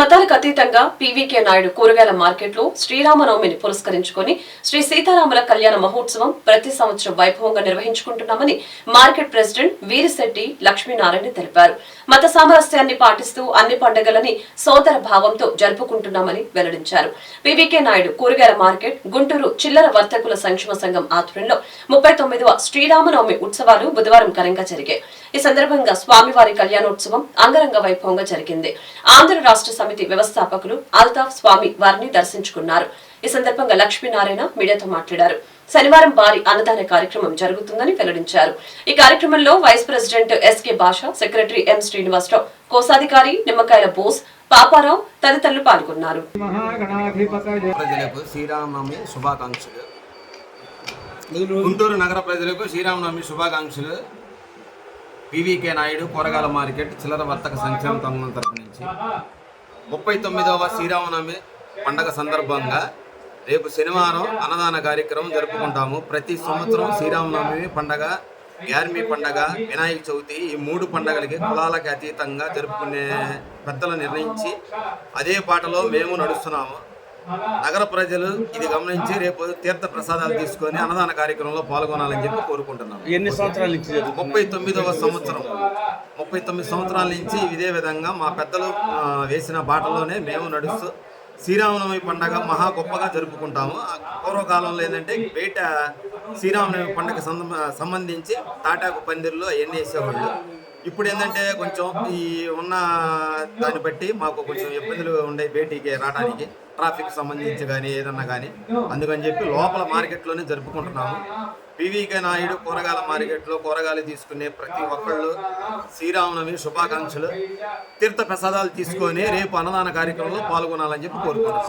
మతాలకు అతీతంగా పీవీకే నాయుడు కూరగాయల మార్కెట్లో శ్రీరామనవమిని పురస్కరించుకొని శ్రీ సీతారాముల కళ్యాణ మహోత్సవం ప్రతి సంవత్సరం వైభవంగా నిర్వహించుకుంటున్నామని మార్కెట్ ప్రెసిడెంట్ వీరిశెట్టి లక్ష్మీనారాయణ తెలిపారు. మత సామరస్యాన్ని పాటిస్తూ అన్ని పండుగలని సోదర భావంతో జరుపుకుంటున్నామని వెల్లడించారు. పీవీకే నాయుడు కూరగాయల మార్కెట్ గుంటూరు చిల్లర వర్తకుల సంక్షేమ సంఘం ఆధ్వర్యంలో ముప్పై తొమ్మిదవ శ్రీరామనవమి ఉత్సవాలు బుధవారం ఘనంగా జరిగాయి. ఈ సందర్భంగా స్వామివారి కళ్యాణోత్సవం అంగరంగ వైభవంగా జరిగింది. ఆంధ్ర రాష్ట్ర సమితి వ్యవస్థాపకులు అల్తాఫ్ స్వామి వారిని దర్శించుకున్నారు. ఈ సందర్భంగా లక్ష్మీనారాయణ మీడియాతో మాట్లాడారు. శనివారం భారీ అన్నదాన కార్యక్రమం జరుగుతుందని వెల్లడించారు. ఈ కార్యక్రమంలో vice president SK Basha secretary M Srinivasarao కోశాధికారి నిమ్మకాయల బోస్ పాపారావు తదితరులు పాల్గొన్నారు. శ్రీరామనవమి శుభాకాంక్షలు. గుంటూరు నగర ప్రజలకు శ్రీరామనవమి శుభాకాంక్షలు. పివికే నాయుడు కూరగాయల మార్కెట్ చిల్లర వర్తక సంక్షేమ సంఘం తరపు నుంచి. ముప్పై తొమ్మిదవ శ్రీరామనవమి పండగ సందర్భంగా రేపు శనివారం అన్నదాన కార్యక్రమం జరుపుకుంటాము. ప్రతి సంవత్సరం శ్రీరామనవమి పండగ యార్మి పండగ వినాయక చవితి ఈ మూడు పండగలకి కులాలకు అతీతంగా జరుపుకునే పెద్దలు నిర్ణయించి అదే పాటలో మేము నడుస్తున్నాము. నగర ప్రజలు ఇది గమనించి రేపు తీర్థ ప్రసాదాలు తీసుకొని అన్నదాన కార్యక్రమంలో పాల్గొనాలని చెప్పి కోరుకుంటున్నాం. ఎన్ని సంవత్సరాల నుంచి ముప్పై తొమ్మిదవ సంవత్సరం. ముప్పై తొమ్మిది సంవత్సరాల నుంచి ఇదే విధంగా మా పెద్దలు వేసిన బాటలోనే మేము నడుస్తూ శ్రీరామనవమి పండగ మహా గొప్పగా జరుపుకుంటాము. పూర్వకాలంలో ఏంటంటే బయట శ్రీరామనవమి పండగ సంబంధించి తాటాకు పందిర్లు అవన్నీ వేసేవాళ్ళు? ఇప్పుడు ఏంటంటే కొంచెం ఈ ఉన్న దాన్ని బట్టి మాకు కొంచెం ఇబ్బందులు ఉండే బయటికి రావడానికి ట్రాఫిక్ సంబంధించి కానీ ఏదన్నా కానీ అందుకని చెప్పి లోపల మార్కెట్లోనే జరుపుకుంటున్నాము. పివికే నాయుడు కూరగాయల మార్కెట్లో కూరగాయలు తీసుకునే ప్రతి ఒక్కళ్ళు శ్రీరామనవమి శుభాకాంక్షలు. తీర్థ ప్రసాదాలు తీసుకొని రేపు అన్నదాన కార్యక్రమంలో పాల్గొనాలని చెప్పి కోరుకుంటున్నాం.